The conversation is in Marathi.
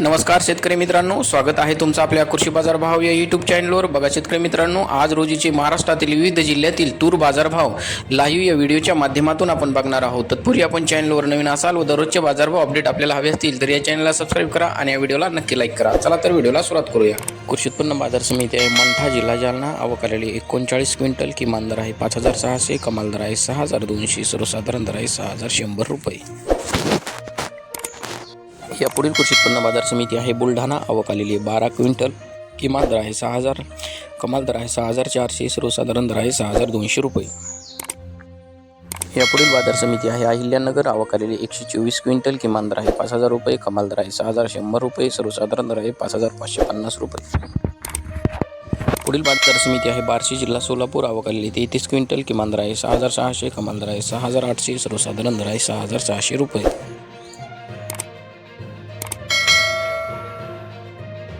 नमस्कार शेतकरी मित्रांनो स्वागत आहे तुमचं आपल्या कृषी बाजार भाव या यूट्यूब चॅनलवर बघा शेतकरी मित्रांनो आज रोजीचे महाराष्ट्रातील विविध जिल्ह्यातील तूर बाजारभाव लाईव्ह या व्हिडिओच्या माध्यमातून आपण बघणार आहोत. तत्पूर्वी आपण चॅनलवर नवीन असाल व दररोजचे बाजारभाव अपडेट आपल्याला हवे असतील तर या चॅनलला सबस्क्राईब करा आणि या व्हिडिओला नक्की लाईक करा. चला तर व्हिडिओला सुरुवात करूया. कृषी उत्पन्न बाजार समिती आहे मंठा जिल्हा जालना. आवक आलेली एकोणचाळीस क्विंटल किमान दर आहे पाच हजार सहाशे कमाल दर आहे सहा हजार दोनशे सर्वसाधारण दर आहे सहा हजार शंभर रुपये. या पुढील कृषी उत्पन्न बाजार समिती आहे बुलढाणा. आवक आलेली आहे बारा क्विंटल. किमान दर आहे सहा हजार. कमाल दर आहे सहा हजार चारशे. सर्वसाधारण दर आहे सहा हजार दोनशे रुपये. यापुढील बाजार समिती आहे अहिल्यानगर. आवक आलेली एकशे चोवीस क्विंटल. किमान दर आहे पाच हजार रुपये. कमाल दर आहे सहा हजार शंभर रुपये. सर्वसाधारण दर आहे पाच हजार पाचशे पन्नास रुपये. पुढील बाजार समिती आहे बार्शी जिल्हा सोलापूर. आवक आलेली तेहतीस क्विंटल. किमान दर आहे सहा हजार सहाशे. कमाल दर आहे सहा हजार आठशे. सर्वसाधारण दर आहे सहा हजार सहाशे रुपये.